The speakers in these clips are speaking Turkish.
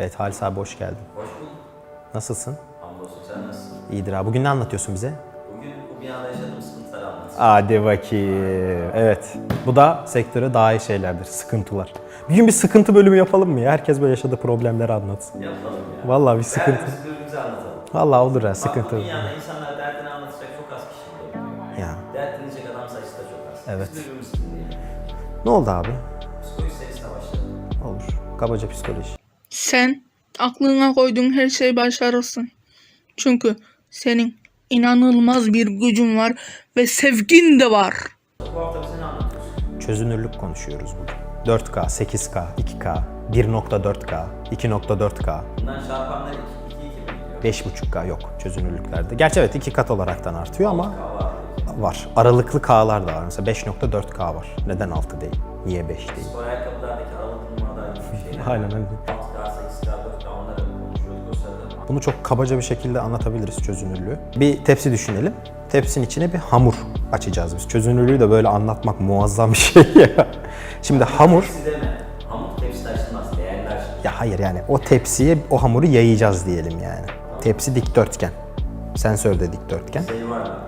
Evet Halis abi hoş geldin. Hoş bulduk. Nasılsın? Hamdolsun sen nasılsın? İyidir abi. Bugün ne anlatıyorsun bize? Bugün bu binada yaşadığım sıkıntıları anlatacağım. Hadi bakayım. Evet. Bu da sektöre daha iyi şeylerdir. Sıkıntılar. Bir gün bir sıkıntı bölümü yapalım mı ya? Herkes böyle yaşadığı problemleri anlatsın. Yapalım ya. Vallahi bir sıkıntı. Her üzüldüğümüzü anlatalım. Vallahi olur ya Bak sıkıntı. bu dünyada insanlar derdini anlatacak çok az kişi var. Ya. Dert dinleyecek adam sayısı da çok az. Evet. Biz birbirimizi dinleyelim. Ne oldu abi? Psikoloji serisine başlayalım. Olur. Kabaca psikoloji. Sen aklına koyduğun her şeyi başarırsın. Çünkü senin inanılmaz bir gücün var ve sevgin de var. Bu hafta bize ne anlatıyorsun? Çözünürlük konuşuyoruz bugün. 4K, 8K, 2K, 1.4K, 2.4K, Bundan 2 2 gidiyor? 5.5K yok çözünürlüklerde. Gerçi evet iki kat olaraktan artıyor ama var. Aralıklı K'lar da var. Mesela 5.4K var. Neden 6 değil? Niye 5 değil? spor ayakkabılardaki aralık numaralar gibi şeyler. Aynen öyle. Bunu çok kabaca bir şekilde anlatabiliriz çözünürlüğü. Bir tepsi düşünelim. Tepsinin içine bir hamur açacağız biz. Çözünürlüğü de böyle anlatmak muazzam bir şey ya. Şimdi hamur, Tepsi deme. Hamur tepsi taşınmaz. Taşınmaz. ya hayır yani o tepsiye o hamuru yayacağız diyelim yani. Tepsi dikdörtgen. Sensör de dikdörtgen. Sayı var mı?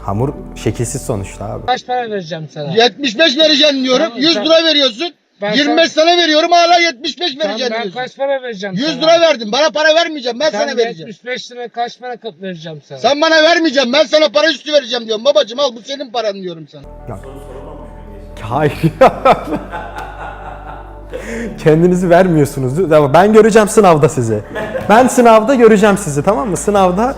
Hamur şekilsiz sonuçta abi. Kaç para vereceğim sana? 75 vereceğim diyorum. Tamam, 100 sen- lira veriyorsun. Ben 25 sana veriyorum hala 75 Tamam, vereceğim ben diyorsun. kaç para vereceğim 100 sana? lira verdim. Bana para vermeyeceğim. Ben Sen sana vereceğim. 75 lira kaç para vereceğim sana? Sen bana vermeyeceğim. Ben sana para üstü vereceğim diyorum. Babacım al bu senin paran diyorum sana. Hayır. Kendinizi vermiyorsunuz. Ama ben göreceğim sınavda sizi. Ben sınavda göreceğim sizi tamam mı? Sınavda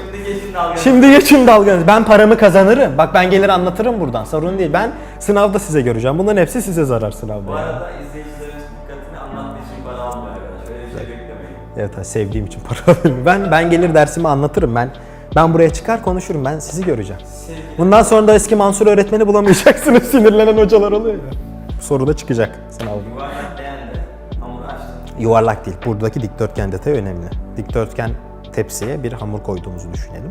Şimdi geçin dalga. Şimdi geçin dalganız. Ben paramı kazanırım. Bak ben gelir anlatırım buradan. Sorun değil. Ben sınavda size göreceğim. Bunların hepsi size zarar Bu sınavda. yani. arada izleyicilerimiz dikkatini anlattığı için para almıyor arkadaşlar. Öyle bir şey beklemeyin. Evet sevdiğim için para alıyorum. Ben ben gelir dersimi anlatırım. Ben ben buraya çıkar konuşurum. Ben sizi göreceğim. Bundan sonra da eski Mansur öğretmeni bulamayacaksınız. Sinirlenen hocalar oluyor ya. Soru da çıkacak sınavda. Yuvarlak beğendi. Hamuru açtın. Yuvarlak değil. Buradaki dikdörtgen detayı önemli. Dikdörtgen tepsiye bir hamur koyduğumuzu düşünelim.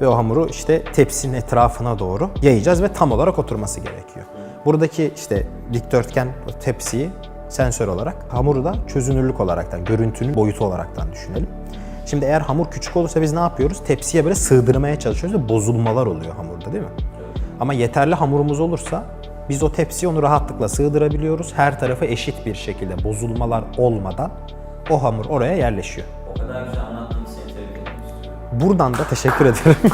Ve o hamuru işte tepsinin etrafına doğru yayacağız ve tam olarak oturması gerekiyor. Buradaki işte dikdörtgen tepsiyi sensör olarak, hamuru da çözünürlük olaraktan, görüntünün boyutu olaraktan düşünelim. Şimdi eğer hamur küçük olursa biz ne yapıyoruz? Tepsiye böyle sığdırmaya çalışıyoruz ve bozulmalar oluyor hamurda değil mi? Ama yeterli hamurumuz olursa biz o tepsiye onu rahatlıkla sığdırabiliyoruz. Her tarafı eşit bir şekilde bozulmalar olmadan o hamur oraya yerleşiyor. O kadar güzel anlattığın Buradan da teşekkür ederim.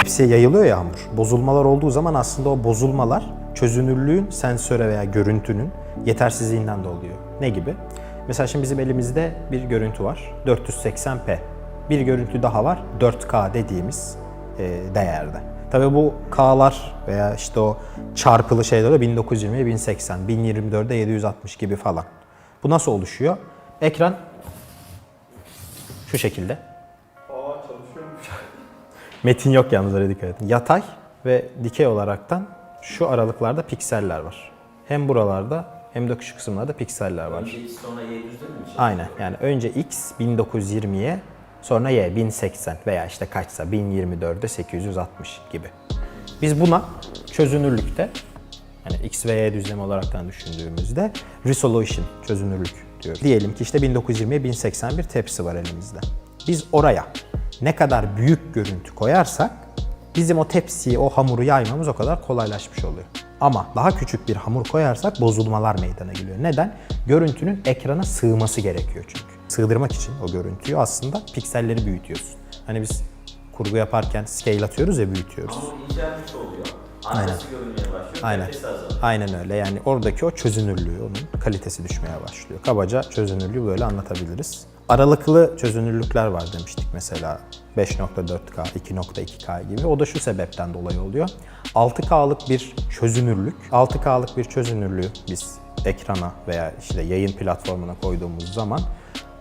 Tepsiye yayılıyor ya hamur. Bozulmalar olduğu zaman aslında o bozulmalar çözünürlüğün sensöre veya görüntünün yetersizliğinden de oluyor. Ne gibi? Mesela şimdi bizim elimizde bir görüntü var. 480p. Bir görüntü daha var. 4K dediğimiz e, değerde. Tabii bu K'lar veya işte o çarpılı şeyler de 1920'ye 1080, 1024'e 760 gibi falan. Bu nasıl oluşuyor? Ekran şu şekilde. Metin yok yalnız öyle dikkat edin. Yatay ve dikey olaraktan şu aralıklarda pikseller var. Hem buralarda hem de şu kısımlarda pikseller var. Önce X sonra Y mi? Aynen yani önce X 1920'ye sonra Y 1080 veya işte kaçsa 1024'e 860 gibi. Biz buna çözünürlükte yani X ve Y düzlemi olaraktan düşündüğümüzde resolution çözünürlük diyoruz. Diyelim ki işte 1920'ye 1080 bir tepsi var elimizde. Biz oraya ne kadar büyük görüntü koyarsak bizim o tepsiye o hamuru yaymamız o kadar kolaylaşmış oluyor. Ama daha küçük bir hamur koyarsak bozulmalar meydana geliyor. Neden? Görüntünün ekrana sığması gerekiyor çünkü. Sığdırmak için o görüntüyü aslında pikselleri büyütüyorsun. Hani biz kurgu yaparken scale atıyoruz ya büyütüyoruz. Hamur incelmiş oluyor. Arkası görünmeye başlıyor. Aynen. Azalıyor. Aynen öyle. Yani oradaki o çözünürlüğü, onun kalitesi düşmeye başlıyor. Kabaca çözünürlüğü böyle anlatabiliriz. Aralıklı çözünürlükler var demiştik mesela. 5.4K, 2.2K gibi. O da şu sebepten dolayı oluyor. 6K'lık bir çözünürlük, 6K'lık bir çözünürlüğü biz ekrana veya işte yayın platformuna koyduğumuz zaman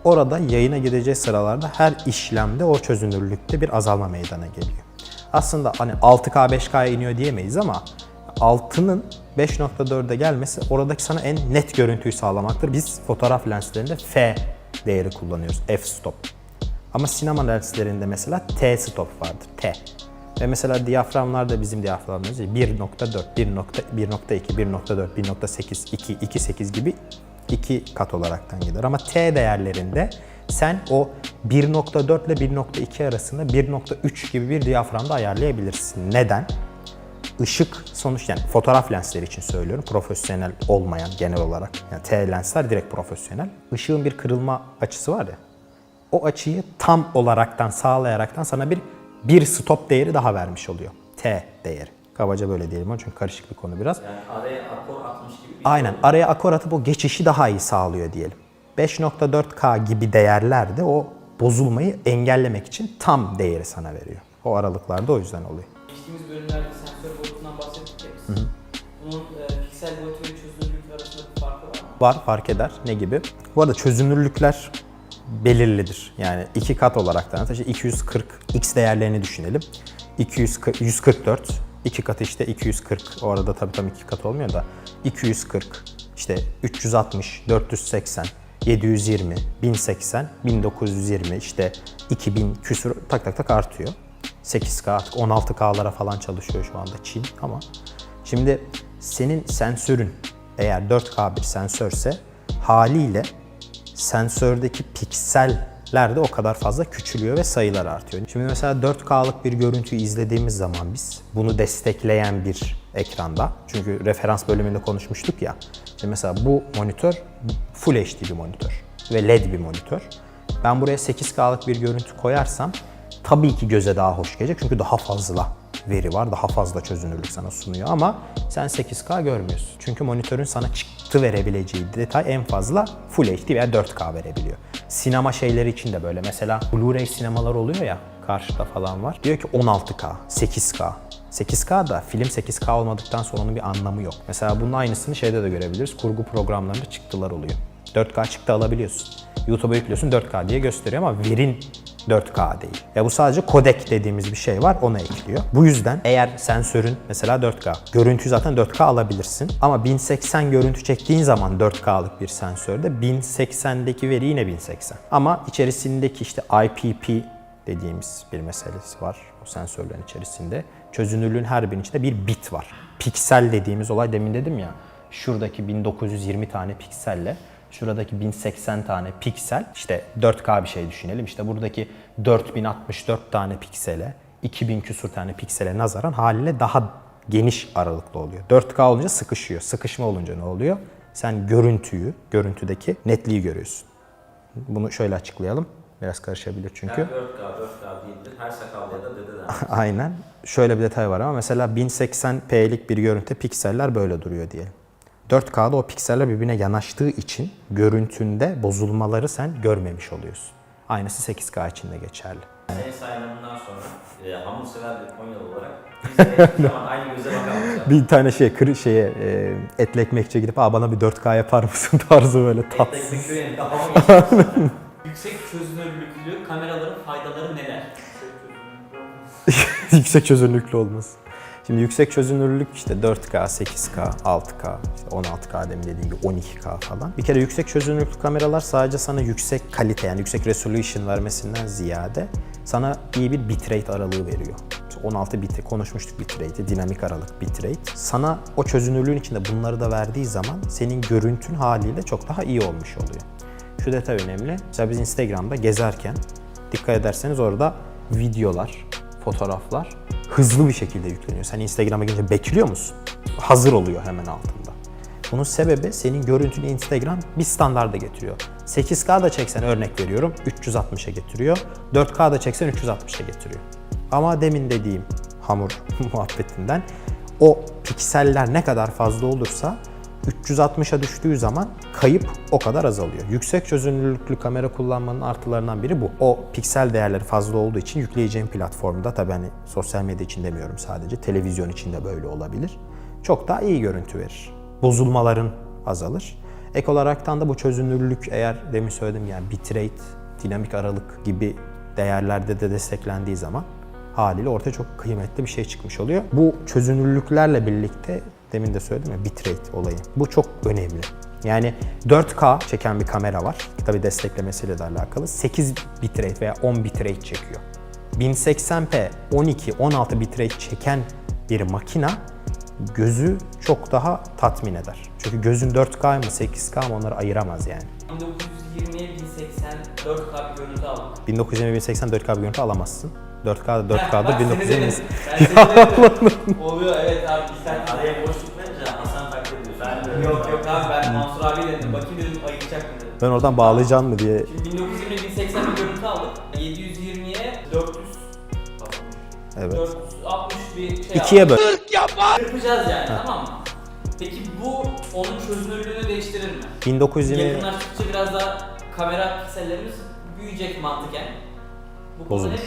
orada yayına gideceği sıralarda her işlemde o çözünürlükte bir azalma meydana geliyor. Aslında hani 6K 5K'ya iniyor diyemeyiz ama 6'nın 5.4'e gelmesi oradaki sana en net görüntüyü sağlamaktır. Biz fotoğraf lenslerinde F değeri kullanıyoruz. F-stop. Ama sinema lenslerinde mesela T-stop vardır. T. Ve mesela diyaframlar da bizim diyaframlarımız 1.4, 1.2, 1.4, 1.8, 2, 2.8 gibi iki kat olaraktan gider. Ama T değerlerinde sen o 1.4 ile 1.2 arasında 1.3 gibi bir diyaframda ayarlayabilirsin. Neden? Işık sonuç yani fotoğraf lensleri için söylüyorum. Profesyonel olmayan genel olarak. Yani T lensler direkt profesyonel. Işığın bir kırılma açısı var ya. O açıyı tam olaraktan sağlayaraktan sana bir bir stop değeri daha vermiş oluyor. T değeri. Kabaca böyle diyelim çünkü karışık bir konu biraz. Yani araya akor atmış gibi bir Aynen. Araya akor atıp o geçişi daha iyi sağlıyor diyelim. 5.4K gibi değerler de o bozulmayı engellemek için tam değeri sana veriyor. O aralıklarda o yüzden oluyor. Geçtiğimiz bölümlerde sensör boyutundan bahsettik ya biz. Bunun e, piksel boyutu ve çözünürlük arasında bir farkı var mı? Var fark eder. Ne gibi? Bu arada çözünürlükler belirlidir. Yani iki kat olarak da işte 240 x değerlerini düşünelim. 240, 144 iki katı işte 240 o arada tabii tam iki kat olmuyor da 240 işte 360 480 720 1080 1920 işte 2000 küsur tak tak tak artıyor. 8K artık 16K'lara falan çalışıyor şu anda Çin ama şimdi senin sensörün eğer 4K bir sensörse haliyle sensördeki pikseller de o kadar fazla küçülüyor ve sayılar artıyor. Şimdi mesela 4K'lık bir görüntüyü izlediğimiz zaman biz bunu destekleyen bir ekranda çünkü referans bölümünde konuşmuştuk ya. Mesela bu monitör Full HD bir monitör ve LED bir monitör. Ben buraya 8K'lık bir görüntü koyarsam tabii ki göze daha hoş gelecek çünkü daha fazla veri var, daha fazla çözünürlük sana sunuyor ama sen 8K görmüyorsun. Çünkü monitörün sana çıktı verebileceği detay en fazla Full HD veya 4K verebiliyor. Sinema şeyleri için de böyle. Mesela Blu-ray sinemalar oluyor ya, karşıda falan var. Diyor ki 16K, 8K. 8K da film 8K olmadıktan sonra onun bir anlamı yok. Mesela bunun aynısını şeyde de görebiliriz. Kurgu programlarında çıktılar oluyor. 4K çıktı alabiliyorsun. YouTube'a yüklüyorsun 4K diye gösteriyor ama verin 4K değil. Ya bu sadece kodek dediğimiz bir şey var onu ekliyor. Bu yüzden eğer sensörün mesela 4K, görüntüyü zaten 4K alabilirsin. Ama 1080 görüntü çektiğin zaman 4K'lık bir sensörde 1080'deki veri yine 1080. Ama içerisindeki işte IPP dediğimiz bir meselesi var o sensörlerin içerisinde. Çözünürlüğün her birinin içinde bir bit var. Piksel dediğimiz olay demin dedim ya. Şuradaki 1920 tane pikselle şuradaki 1080 tane piksel işte 4K bir şey düşünelim. İşte buradaki 4064 tane piksele 2000 küsur tane piksele nazaran haliyle daha geniş aralıklı oluyor. 4K olunca sıkışıyor. Sıkışma olunca ne oluyor? Sen görüntüyü, görüntüdeki netliği görüyorsun. Bunu şöyle açıklayalım. Biraz karışabilir çünkü. Her 4K, 4K değildir. Her sakallı ya da dededen. Aynen. Şöyle bir detay var ama mesela 1080p'lik bir görüntü pikseller böyle duruyor diyelim. 4K'da o pikseller birbirine yanaştığı için görüntünde bozulmaları sen görmemiş oluyorsun. Aynısı 8K için de geçerli. Senin sayılımından sonra e, hamur sever bir Konyalı olarak biz de zaman aynı göze bakamayacağız. Bir tane şey kır şeye e, etli ekmekçiye gidip Aa, bana bir 4K yapar mısın tarzı böyle tatsız. Ekmek köyüne kafama geçiyorsun. Yüksek çözünürlüklü kameraların faydaları neler? yüksek çözünürlüklü olması. Şimdi yüksek çözünürlülük işte 4K, 8K, 6K, işte 16K demin dediğim gibi 12K falan. Bir kere yüksek çözünürlüklü kameralar sadece sana yüksek kalite yani yüksek resolution vermesinden ziyade sana iyi bir bitrate aralığı veriyor. İşte 16 bit konuşmuştuk bitrate'i, dinamik aralık bitrate. Sana o çözünürlüğün içinde bunları da verdiği zaman senin görüntün haliyle çok daha iyi olmuş oluyor. Şu detay önemli. Mesela biz Instagram'da gezerken dikkat ederseniz orada videolar, fotoğraflar hızlı bir şekilde yükleniyor. Sen Instagram'a girince bekliyor musun? Hazır oluyor hemen altında. Bunun sebebi senin görüntünü Instagram bir standarda getiriyor. 8K da çeksen örnek veriyorum 360'a getiriyor. 4K da çeksen 360'a getiriyor. Ama demin dediğim hamur muhabbetinden o pikseller ne kadar fazla olursa 360'a düştüğü zaman kayıp o kadar azalıyor. Yüksek çözünürlüklü kamera kullanmanın artılarından biri bu. O piksel değerleri fazla olduğu için yükleyeceğim platformda tabii hani sosyal medya için demiyorum sadece televizyon için de böyle olabilir. Çok daha iyi görüntü verir. Bozulmaların azalır. Ek olaraktan da bu çözünürlük eğer demin söyledim yani bitrate, dinamik aralık gibi değerlerde de desteklendiği zaman haliyle ortaya çok kıymetli bir şey çıkmış oluyor. Bu çözünürlüklerle birlikte demin de söyledim ya bitrate olayı. Bu çok önemli. Yani 4K çeken bir kamera var. Tabi desteklemesiyle de alakalı. 8 bitrate veya 10 bitrate çekiyor. 1080p 12 16 bitrate çeken bir makina gözü çok daha tatmin eder. Çünkü gözün 4K mı 8K mı onları ayıramaz yani. 1920'ye 1080 4K bir görüntü aldık. 1920 1080 4K bir görüntü alamazsın. 4K'da Heh, 4K'da bak seni 1920 denedim. Ben seni denedim. Oluyor evet abi sen Araya boşluk verince Hasan taklit ediyorsun. Ben de Yok yok abi ben Mansur abi dedim. Bakayım dedim ayıracak mı dedim. Ben oradan bağlayacağım mı diye Şimdi 1920 1080 bir görüntü aldık. 720'ye 400 evet. 460 bir şey İkiye böl. Yapacağız yani tamam mı? Peki bu onun çözünürlüğünü değiştirir mi? 1920 Yakınlaştıkça biraz daha kamera piksellerimiz büyüyecek mantıken. Bu Bozulur.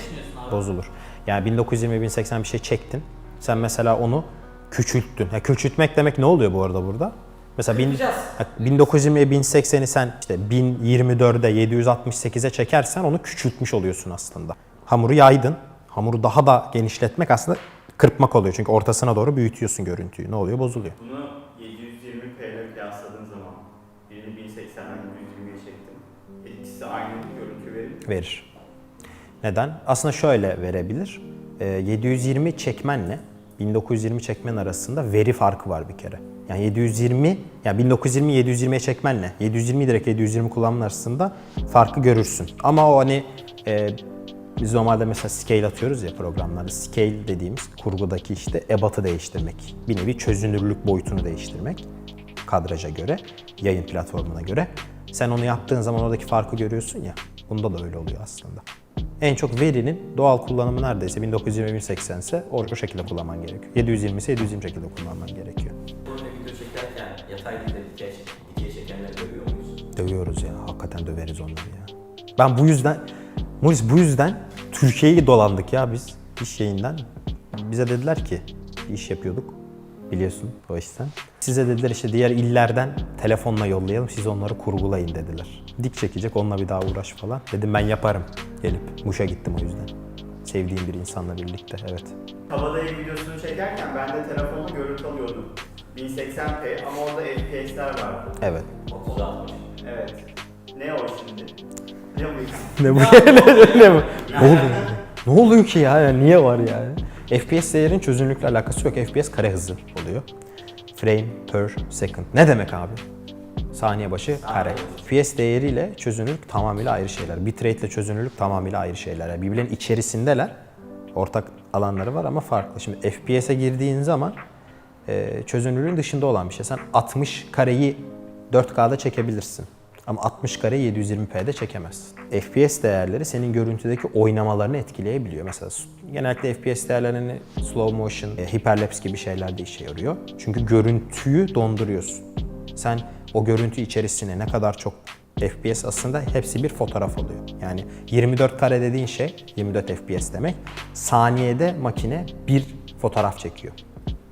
bozulur. Yani 1920 1080 bir şey çektin. Sen mesela onu küçülttün. Ya küçültmek demek ne oluyor bu arada burada? Mesela bin, Yapacağız. ha, 1920 1080'i sen işte 1024'e 768'e çekersen onu küçültmüş oluyorsun aslında. Hamuru yaydın. Hamuru daha da genişletmek aslında kırpmak oluyor. Çünkü ortasına doğru büyütüyorsun görüntüyü. Ne oluyor? Bozuluyor. Bunu 720p ile kıyasladığın zaman birini 1080'den 720'ye çektim. İkisi aynı görüntü verir. verir. Neden? Aslında şöyle verebilir. Ee, 720 çekmenle 1920 çekmen arasında veri farkı var bir kere. Yani 720, yani 1920 720'ye çekmenle 720 direkt 720 kullanman arasında farkı görürsün. Ama o hani e, biz normalde mesela scale atıyoruz ya programlarda. Scale dediğimiz kurgudaki işte ebatı değiştirmek. Bir nevi çözünürlük boyutunu değiştirmek kadraja göre, yayın platformuna göre. Sen onu yaptığın zaman oradaki farkı görüyorsun ya. Bunda da öyle oluyor aslında. En çok verinin doğal kullanımı neredeyse 1920-1080 ise o, o şekilde kullanman gerekiyor. 720 ise 720 şekilde kullanman gerekiyor. Burada video çekerken yatay değil de dikey, dikey çekenleri görüyor muyuz? Dövüyoruz ya. Hakikaten döveriz onları ya. Ben bu yüzden, Muris bu yüzden Türkiye'yi dolandık ya biz iş yayından. Bize dediler ki iş yapıyorduk biliyorsun o işten. Size dediler işte diğer illerden telefonla yollayalım siz onları kurgulayın dediler. Dik çekecek onunla bir daha uğraş falan. Dedim ben yaparım gelip. Muş'a gittim o yüzden. Sevdiğim bir insanla birlikte evet. Kabadayı videosunu çekerken ben de telefonla görüntü alıyordum. 1080p ama orada FPS'ler vardı. Evet. 30-60. Evet. Ne o şimdi? Ne bu? Ne bu? ne, ne bu? Ne oluyor? Ne oluyor ki ya? Niye var yani? FPS değerin çözünürlükle alakası yok. FPS kare hızı oluyor. Frame per second. Ne demek abi? Saniye başı kare. FPS değeriyle çözünürlük tamamıyla ayrı şeyler. Bitrate ile çözünürlük tamamıyla ayrı şeyler. Yani birbirlerinin içerisindeler. Ortak alanları var ama farklı. Şimdi FPS'e girdiğin zaman e, çözünürlüğün dışında olan bir şey. Sen 60 kareyi 4K'da çekebilirsin. Ama 60 kareyi 720p'de çekemezsin. FPS değerleri senin görüntüdeki oynamalarını etkileyebiliyor. Mesela genellikle FPS değerlerini slow motion, e, hyperlapse gibi şeylerde işe yarıyor. Çünkü görüntüyü donduruyorsun. Sen o görüntü içerisine ne kadar çok FPS aslında hepsi bir fotoğraf oluyor. Yani 24 kare dediğin şey 24 FPS demek. Saniyede makine bir fotoğraf çekiyor.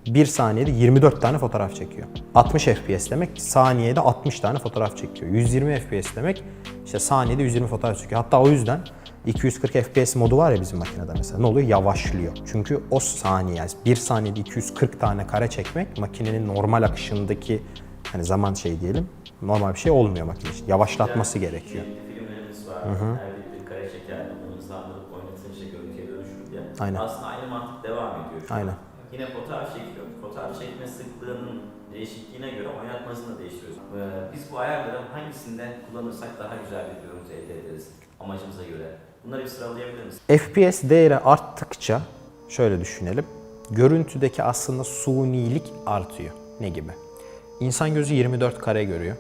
1 saniyede 24 tane fotoğraf çekiyor. 60 FPS demek saniyede 60 tane fotoğraf çekiyor. 120 FPS demek işte saniyede 120 fotoğraf çekiyor. Hatta o yüzden 240 FPS modu var ya bizim makinede mesela. Ne oluyor? Yavaşlıyor. Çünkü o saniye, yani 1 saniyede 240 tane kare çekmek makinenin normal akışındaki hani zaman şey diyelim normal bir şey olmuyor makine için. Yavaşlatması gerekiyor. Var. Her bir, kare çeker, bunu hızlandırıp oynatınca görüntüye dönüşür diye. Aynen. Aslında aynı mantık devam ediyor. şu an. Yine fotoğraf çekiyor. Fotoğraf çekme sıklığının değişikliğine göre oynatmasını da değiştiriyoruz. Ee, biz bu ayarları hangisinde kullanırsak daha güzel bir görüntü elde ederiz amacımıza göre. Bunları bir sıralayabilir misin? FPS değeri arttıkça şöyle düşünelim. Görüntüdeki aslında sunilik artıyor. Ne gibi? İnsan gözü 24 kare görüyor.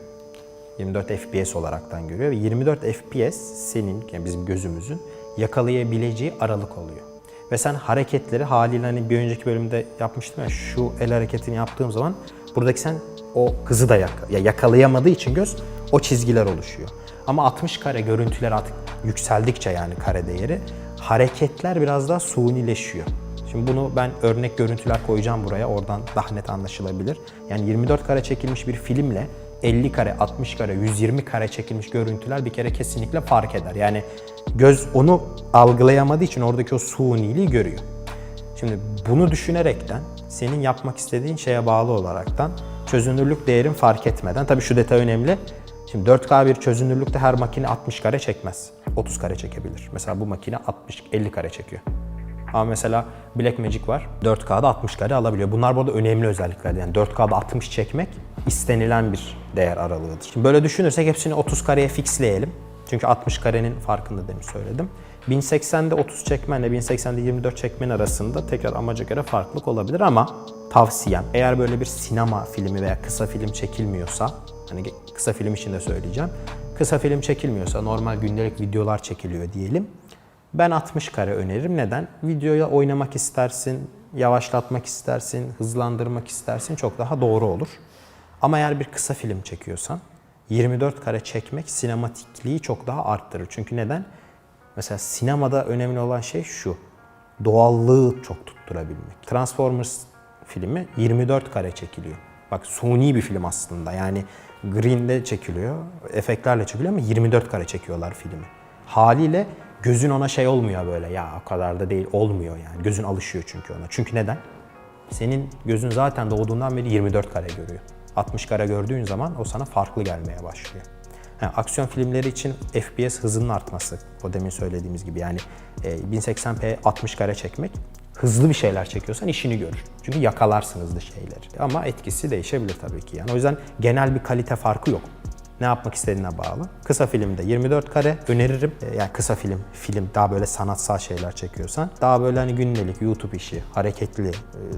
24 FPS olaraktan görüyor ve 24 FPS senin yani bizim gözümüzün yakalayabileceği aralık oluyor. Ve sen hareketleri haliyle hani bir önceki bölümde yapmıştım ya şu el hareketini yaptığım zaman buradaki sen o hızı da yak ya yakalayamadığı için göz o çizgiler oluşuyor. Ama 60 kare görüntüler artık yükseldikçe yani kare değeri hareketler biraz daha sunileşiyor. Şimdi bunu ben örnek görüntüler koyacağım buraya. Oradan daha net anlaşılabilir. Yani 24 kare çekilmiş bir filmle 50 kare, 60 kare, 120 kare çekilmiş görüntüler bir kere kesinlikle fark eder. Yani göz onu algılayamadığı için oradaki o suniliği görüyor. Şimdi bunu düşünerekten senin yapmak istediğin şeye bağlı olaraktan çözünürlük değerin fark etmeden tabii şu detay önemli. Şimdi 4K bir çözünürlükte her makine 60 kare çekmez. 30 kare çekebilir. Mesela bu makine 60 50 kare çekiyor. Ama mesela Blackmagic var. 4K'da 60 kare alabiliyor. Bunlar burada önemli özellikler. Yani 4K'da 60 çekmek istenilen bir değer aralığıdır. Şimdi böyle düşünürsek hepsini 30 kareye fixleyelim. Çünkü 60 karenin farkında demin söyledim. 1080'de 30 çekmenle 1080'de 24 çekmen arasında tekrar amaca göre farklılık olabilir ama tavsiyem eğer böyle bir sinema filmi veya kısa film çekilmiyorsa hani kısa film için de söyleyeceğim. Kısa film çekilmiyorsa normal gündelik videolar çekiliyor diyelim. Ben 60 kare öneririm. Neden? Videoya oynamak istersin, yavaşlatmak istersin, hızlandırmak istersin çok daha doğru olur. Ama eğer bir kısa film çekiyorsan 24 kare çekmek sinematikliği çok daha arttırır. Çünkü neden? Mesela sinemada önemli olan şey şu. Doğallığı çok tutturabilmek. Transformers filmi 24 kare çekiliyor. Bak suni bir film aslında. Yani green'de çekiliyor, efektlerle çekiliyor ama 24 kare çekiyorlar filmi. Haliyle gözün ona şey olmuyor böyle ya o kadar da değil olmuyor yani. Gözün alışıyor çünkü ona. Çünkü neden? Senin gözün zaten doğduğundan beri 24 kare görüyor. 60 kare gördüğün zaman o sana farklı gelmeye başlıyor. Ha, aksiyon filmleri için FPS hızının artması. O demin söylediğimiz gibi yani e, 1080p 60 kare çekmek hızlı bir şeyler çekiyorsan işini görür. Çünkü yakalarsın hızlı şeyleri. Ama etkisi değişebilir tabii ki. Yani o yüzden genel bir kalite farkı yok. Ne yapmak istediğine bağlı. Kısa filmde 24 kare öneririm. E, Yani kısa film, film daha böyle sanatsal şeyler çekiyorsan. Daha böyle hani gündelik YouTube işi, hareketli, e,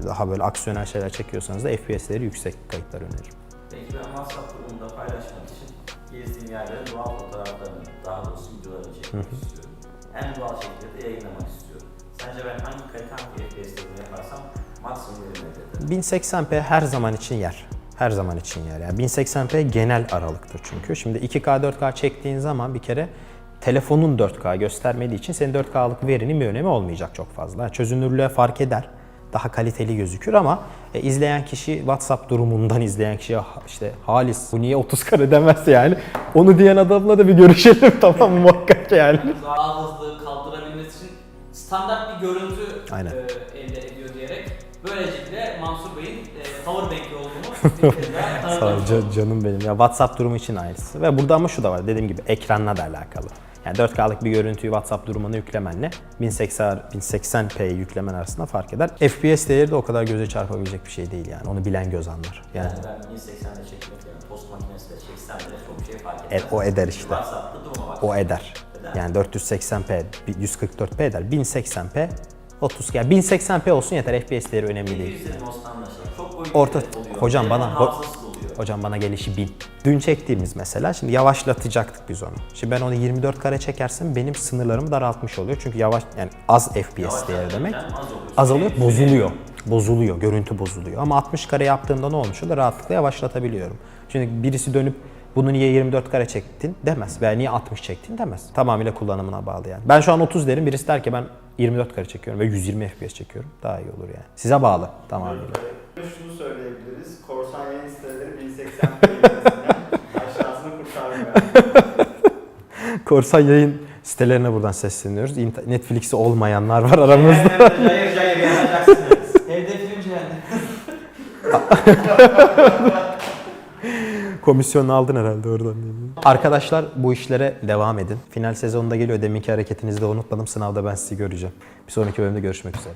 daha böyle aksiyonel şeyler çekiyorsanız da FPS'leri yüksek kayıtlar öneririm. Peki ben WhatsApp grubunda paylaşmak için gezdiğim yerlerin doğal fotoğraflarını, daha doğrusu videolarını çekmek istiyorum. En doğal şekilde de yayınlamak istiyorum. Sence ben hangi kalite hangi FPS'te bunu yaparsam maksimum verim elde ederim? 1080p her zaman için yer. Her zaman için yer. Yani 1080p genel aralıktır çünkü. Şimdi 2K 4K çektiğin zaman bir kere telefonun 4K göstermediği için senin 4K'lık verinin bir önemi olmayacak çok fazla. Çözünürlüğe fark eder. Daha kaliteli gözükür ama e, izleyen kişi WhatsApp durumundan izleyen kişi "Ah, işte Halis bu niye 30 kare demez yani. Onu diyen adamla da bir görüşelim tamam mı muhakkak yani. Daha hızlı kaldırabilmesi için standart bir görüntü Aynen. e, elde ediyor diyerek böylelikle Mansur Bey'in kez daha Sağ ol canım benim. Ya WhatsApp durumu için aynısı. Ve burada ama şu da var dediğim gibi ekranla da alakalı. Yani 4K'lık bir görüntüyü WhatsApp durumuna yüklemenle 1080 1080p'yi yüklemen arasında fark eder. FPS değeri de o kadar göze çarpabilecek bir şey değil yani. Onu bilen göz anlar. Yani Yani ben 1080'de çekmek yerine tost makinesiyle çeksem bile çok şey fark e, etmez. o eder işte. WhatsApp'ta duruma bak. O eder. Yani 480p, 144p eder. 1080p 30 yani 1080p olsun yeter. FPS değeri önemli değil. 700'lerin olsun anlaşılır. Orta hocam bana ho- hocam bana gelişi 1000. Dün çektiğimiz mesela şimdi yavaşlatacaktık biz onu. Şimdi ben onu 24 kare çekersem benim sınırlarımı daraltmış oluyor. Çünkü yavaş yani az FPS değeri demek. Azalıyor, bozuluyor. Bozuluyor, görüntü bozuluyor. Ama 60 kare yaptığımda ne olmuş oluyor? Rahatlıkla yavaşlatabiliyorum. Şimdi birisi dönüp bunu niye 24 kare çektin demez veya niye 60 çektin demez. Tamamıyla kullanımına bağlı yani. Ben şu an 30 derim, birisi der ki ben 24 kare çekiyorum ve 120 FPS çekiyorum. Daha iyi olur yani. Size bağlı tamamıyla. Şunu söyleyebiliriz. Korsan yayın siteleri 1080p ülkesinden aşağısını kurtarmıyor. Korsan yayın sitelerine buradan sesleniyoruz. Netflix'i olmayanlar var aramızda. Hayır hayır yanacaksınız. Evde film cehennem. Komisyonu aldın herhalde oradan. Arkadaşlar bu işlere devam edin. Final sezonunda geliyor. Deminki hareketinizi de unutmadım. Sınavda ben sizi göreceğim. Bir sonraki bölümde görüşmek üzere.